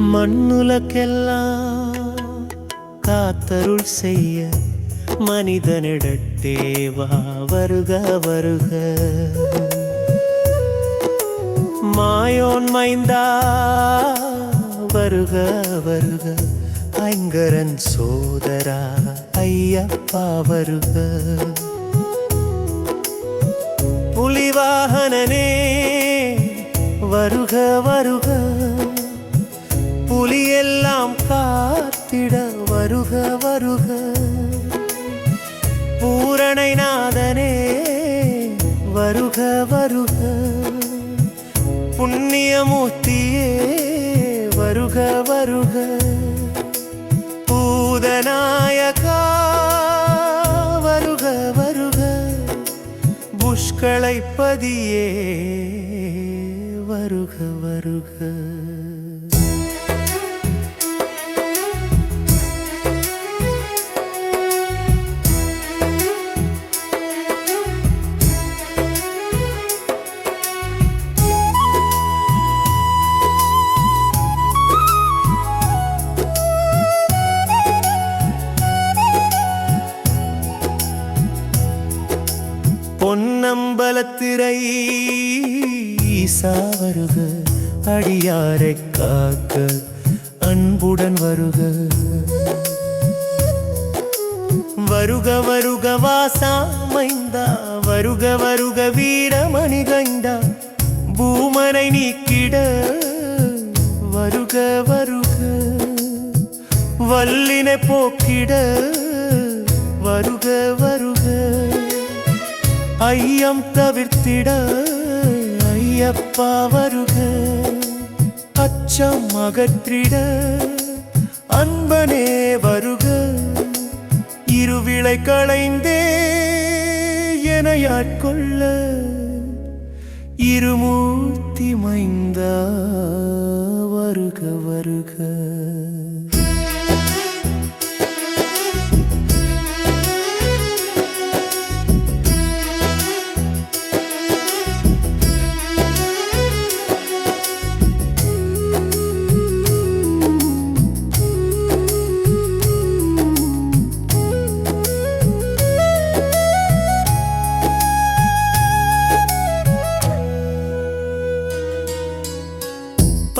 மண்ணுலக்கெல்லாம் காத்தருள் செய்ய மனிதனிடத்தேவா வருக வருக. மாயோன் மைந்தா வருக வருக. ஐங்கரன் சோதரா ஐயப்பா வருக. புலிவாகனே வருக வருக. புலியெல்லாம் காத்திட வருக வருக. பூரணை நாதனே வருக வருக. புண்ணியமூர்த்தியே வருக வருக. பூதநாயகா வருக வருக. புஷ்களை பதியே வருக வருக. காலத்திரை ஈசா வருக அடியாரை காக்க அன்புடன் வருக. வருக வருக வாசாமைந்தா வருக வருக வீரமணி கண்டா பூமனை நீக்கிட வருக வருக. வல்லினை போக்கிட ஐயம் தவிர்த்திட ஐயப்பா வருக. அச்சம் அகற்றிட அன்பனே வருக. இருவிளை களைந்தே என ஆட்கொள்ள. இருமூர்த்தி மைந்தா வருக வருக.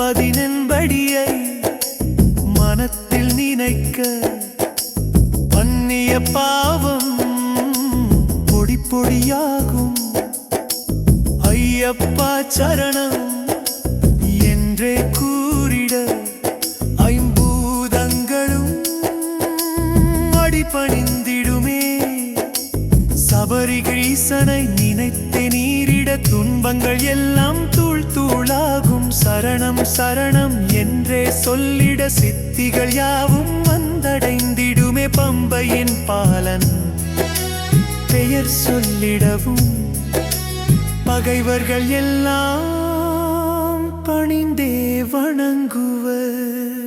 பதினெண்படியை மனத்தில் நினைக்க பண்ணிய பாவம் பொடி பொடியாகும். ஐயப்பா சரணம் என்றே கூறிட ஐம்பூதங்களும் அடிபணிந்திடுமே. சபரிகிரீசனை நினைத்த நீரிட துன்பங்கள் எல்லாம் தூள் தூளாகும் சரணம் சரணம் என்றே சொல்லிட சித்திகள் யாவும் வந்தடைந்திடுமே பம்பையின் பாலன். பெயர் சொல்லிடவும் பகைவர்கள் எல்லாம் பணிந்தே வணங்குவர்.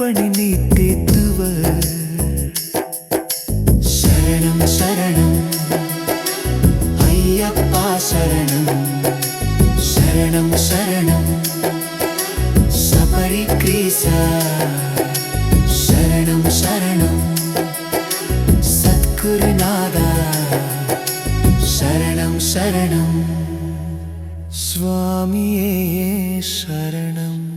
பணி அடிப்பணி நீத்தேத்துவர் சரணம் சரணம். ஐயப்பா சரணம். சரணம் சரணம். சபரி கிரீசா. சரணம் சரணம். சத்குருநாதா. சரணம் சரணம். சுவாமியே சரணம்.